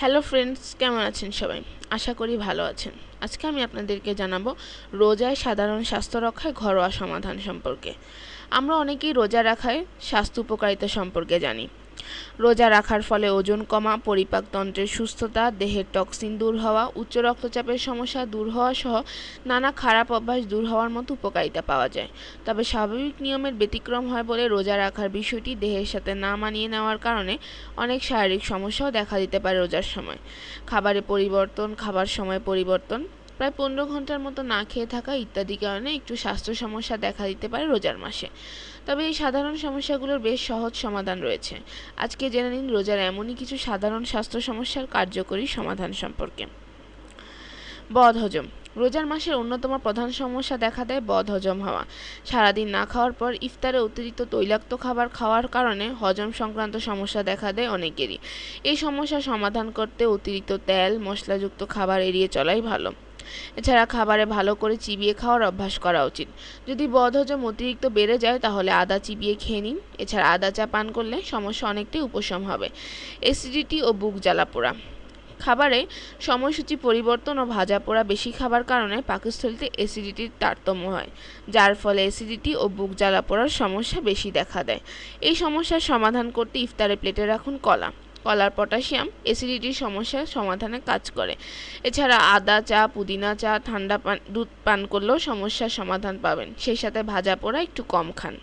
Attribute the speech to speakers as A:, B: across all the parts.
A: Hello friends কেমন আছেন সবাই? আশা করি ভালো আছেন। আজকে আমি আপনাদেরকে জানাব রোজায় সাধারণ স্বাস্থ্য রক্ষায় ঘরোয়া সমাধান সম্পর্কে। আমরা অনেকেই রোজা রাখায় স্বাস্থ্য উপকারিতা সম্পর্কে জানি। রোজা রাখার ফলে ওজন কমা পরিপাকতন্ত্রের সুস্থতা, দেহের টক্সিন দূর হওয়া, উচ্চ রক্তচাপের সমস্যা দূর হওয়া সহ নানা খারাপ অভ্যাস দূর হওয়ার মতো উপকারিতা পাওয়া যায়। তবে স্বাভাবিক নিয়মের ব্যতিক্রম হয় বলে রোজা রাখার বিষয়টি দেহের সাথে না মানিয়ে নেওয়ার কারণে অনেক শারীরিক সমস্যাও দেখা দিতে পারে রোজার সময়। খাবারে পরিবর্তন, খাবার সময় পরিবর্তন প্রায় পনেরো ঘণ্টার মতো না খেয়ে থাকা ইত্যাদি কারণে একটু স্বাস্থ্য সমস্যা দেখা দিতে পারে রোজার মাসে। তবে এই সাধারণ সমস্যাগুলোর বেশ সহজ সমাধান রয়েছে। আজকে জেনে নিন রোজার এমনই কিছু সাধারণ স্বাস্থ্য সমস্যার কার্যকরী সমাধান সম্পর্কে। বদহজম। রোজার মাসের অন্যতম প্রধান সমস্যা দেখা দেয় বদহজম হওয়া। সারাদিন না খাওয়ার পর ইফতারে অতিরিক্ত তৈলাক্ত খাবার খাওয়ার কারণে হজম সংক্রান্ত সমস্যা দেখা দেয় অনেকেরই। এই সমস্যা সমাধান করতে অতিরিক্ত তেল, মশলাযুক্ত খাবার এড়িয়ে চলাই ভালো। এছাড়া খাবারে ভালো করে চিবিয়ে খাওয়ার অভ্যাস করা উচিত। যদি বদহজম অতিরিক্ত বেড়ে যায়, তাহলে আদা চিবিয়ে খেয়ে নিন। এছাড়া আদা চা পান করলে সমস্যা অনেকটাই উপশম হবে। অ্যাসিডিটি ও বুক জ্বালা পোড়া। খাবারে সময়সূচি পরিবর্তন ও ভাজা পোড়া বেশি খাবার কারণে পাকস্থলিতে অ্যাসিডিটির তারতম্য হয়, যার ফলে অ্যাসিডিটি ও বুক জ্বালা পোড়ার সমস্যা বেশি দেখা দেয়। এই সমস্যার সমাধান করতে ইফতারে প্লেটে রাখুন কলা। কলার, পটাশিয়াম, অ্যাসিডিটির সমস্যার সমাধানে কাজ করে। এছাড়া আদা চা, পুদিনা চা, ঠান্ডা পান, দুধ পান করলেও সমস্যার সমাধান পাবেন। সেই সাথে ভাজা পোড়া একটু কম খান।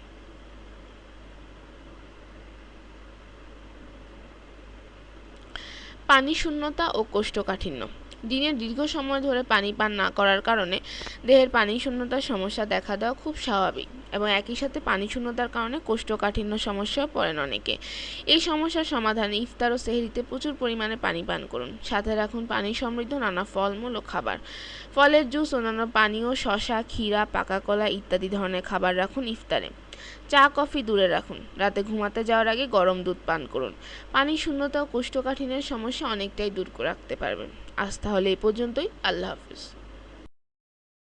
A: পানি শূন্যতা ও কোষ্ঠকাঠিন্য। দিনের দীর্ঘ সময় ধরে পানি পান না করার কারণে দেহের পানি শূন্যতার সমস্যা দেখা দেওয়া খুব স্বাভাবিক। এবং একই সাথে পানি শূন্যতার কারণে কোষ্ঠকাঠিন্য সমস্যাও পড়েন অনেকে। এই সমস্যার সমাধানে ইফতার ও সেহরিতে প্রচুর পরিমাণে পানি পান করুন। সাথে রাখুন পানি সমৃদ্ধ নানা ফলমূল ও খাবার। ফলের জুস, অন্যান্য পানীয় শশা ক্ষীরা, পাকা কলা ইত্যাদি ধরনের খাবার রাখুন ইফতারে। চা, কফি দূরে রাখুন। রাতে ঘুমাতে যাওয়ার আগে গরম দুধ পান করুন। পানি শূন্যতা ও কোষ্ঠকাঠিন্যের সমস্যা অনেকটাই দূর রাখতে পারবেন। আজ তাহলে এই পর্যন্তই। আল্লাহ হাফিজ।